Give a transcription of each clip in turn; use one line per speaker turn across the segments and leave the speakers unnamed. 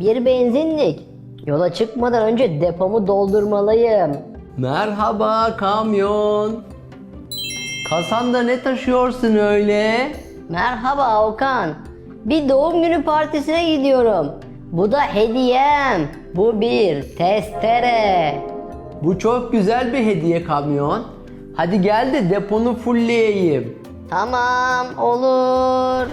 Bir benzinlik. Yola çıkmadan önce depomu doldurmalıyım.
Merhaba kamyon. Kasanda ne taşıyorsun öyle?
Merhaba Okan. Bir doğum günü partisine gidiyorum. Bu da hediyem. Bu bir testere.
Bu çok güzel bir hediye kamyon. Hadi gel de deponu fullleyeyim.
Tamam olur.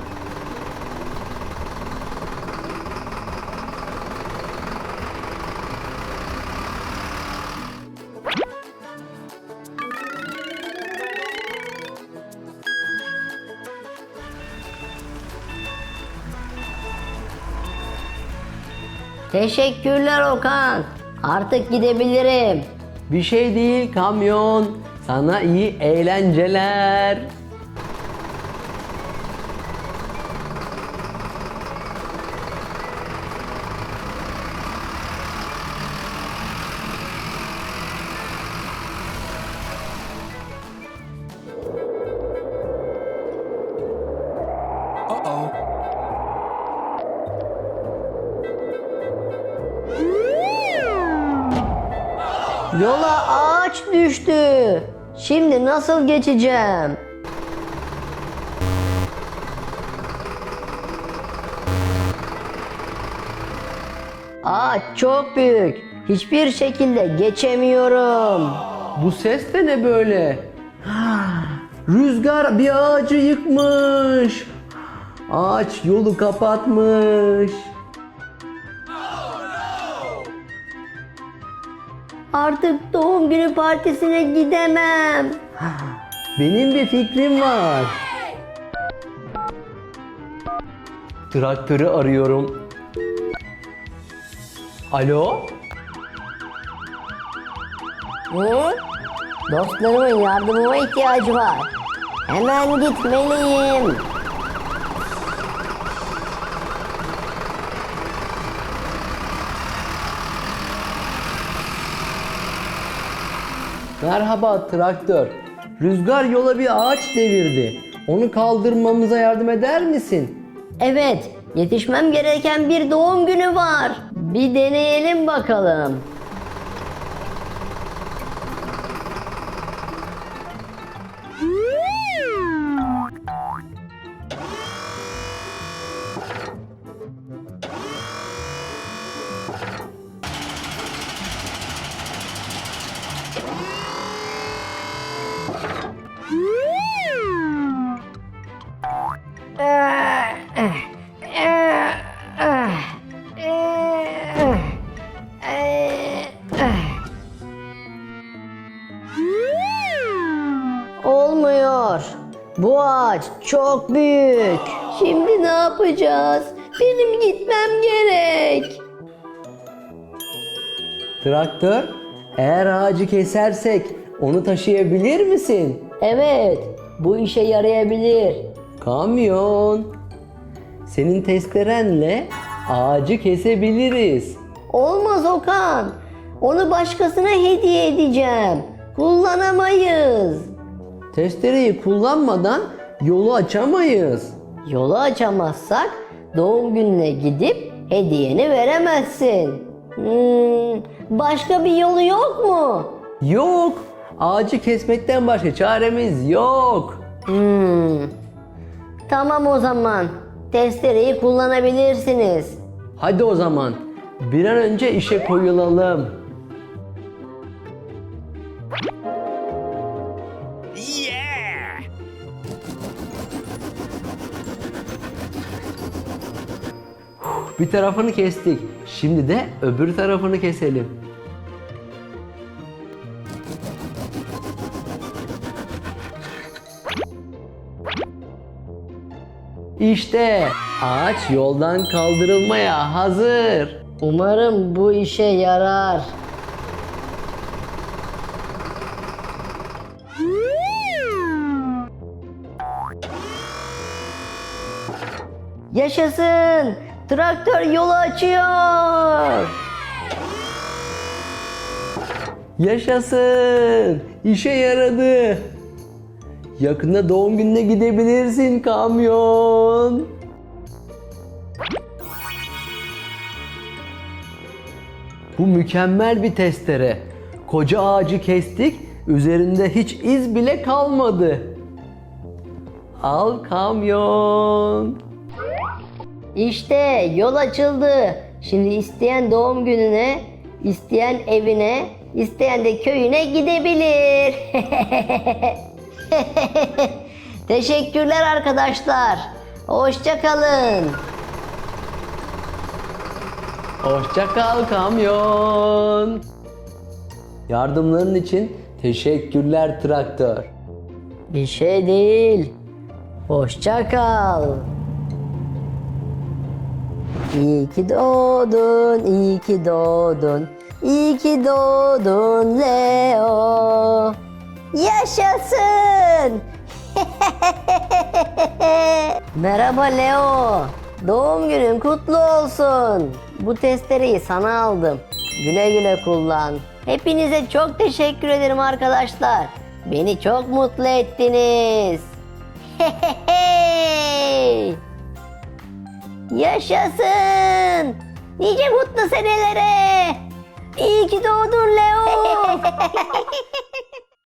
Teşekkürler Okan. Artık gidebilirim.
Bir şey değil kamyon. Sana iyi eğlenceler.
Yola ağaç düştü. Şimdi nasıl geçeceğim? Ağaç çok büyük. Hiçbir şekilde geçemiyorum.
Bu ses de ne böyle? Rüzgar bir ağacı yıkmış. Ağaç yolu kapatmış.
Artık doğum günü partisine gidemem.
Benim bir fikrim var. Traktörü arıyorum. Alo?
Hı? Dostlarımın yardımıma ihtiyacı var. Hemen gitmeliyim.
Merhaba traktör. Rüzgar yola bir ağaç devirdi. Onu kaldırmamıza yardım eder misin?
Evet, yetişmem gereken bir doğum günü var. Bir deneyelim bakalım. Ağaç çok büyük. Şimdi ne yapacağız? Benim gitmem gerek.
Traktör, eğer ağacı kesersek onu taşıyabilir misin?
Evet, bu işe yarayabilir.
Kamyon. Senin testerenle ağacı kesebiliriz.
Olmaz Okan. Onu başkasına hediye edeceğim. Kullanamayız.
Testereyi kullanmadan yolu açamayız.
Yolu açamazsak doğum gününe gidip hediyeni veremezsin. Hmm, başka bir yolu yok mu?
Yok. Ağacı kesmekten başka çaremiz yok.
Hmm. Tamam o zaman. Testereyi kullanabilirsiniz.
Hadi o zaman bir an önce işe koyulalım. Bir tarafını kestik. Şimdi de öbür tarafını keselim. İşte ağaç yoldan kaldırılmaya hazır.
Umarım bu işe yarar. Yaşasın! Traktör yolu açıyor.
Yaşasın! İşe yaradı. Yakında doğum gününe gidebilirsin kamyon. Bu mükemmel bir testere. Koca ağacı kestik, üzerinde hiç iz bile kalmadı. Al kamyon.
İşte yol açıldı. Şimdi isteyen doğum gününe, isteyen evine, isteyen de köyüne gidebilir. Teşekkürler arkadaşlar. Hoşça kalın.
Hoşça kal kamyon. Yardımların için teşekkürler traktör.
Bir şey değil. Hoşça kal. İyi ki doğdun, iyi ki doğdun. İyi ki doğdun Leo. Yaşasın. Merhaba Leo. Doğum günün kutlu olsun. Bu testereyi sana aldım. Güle güle kullan. Hepinize çok teşekkür ederim arkadaşlar. Beni çok mutlu ettiniz. Yaşasın. Nice mutlu senelere. İyi ki doğdun Leo.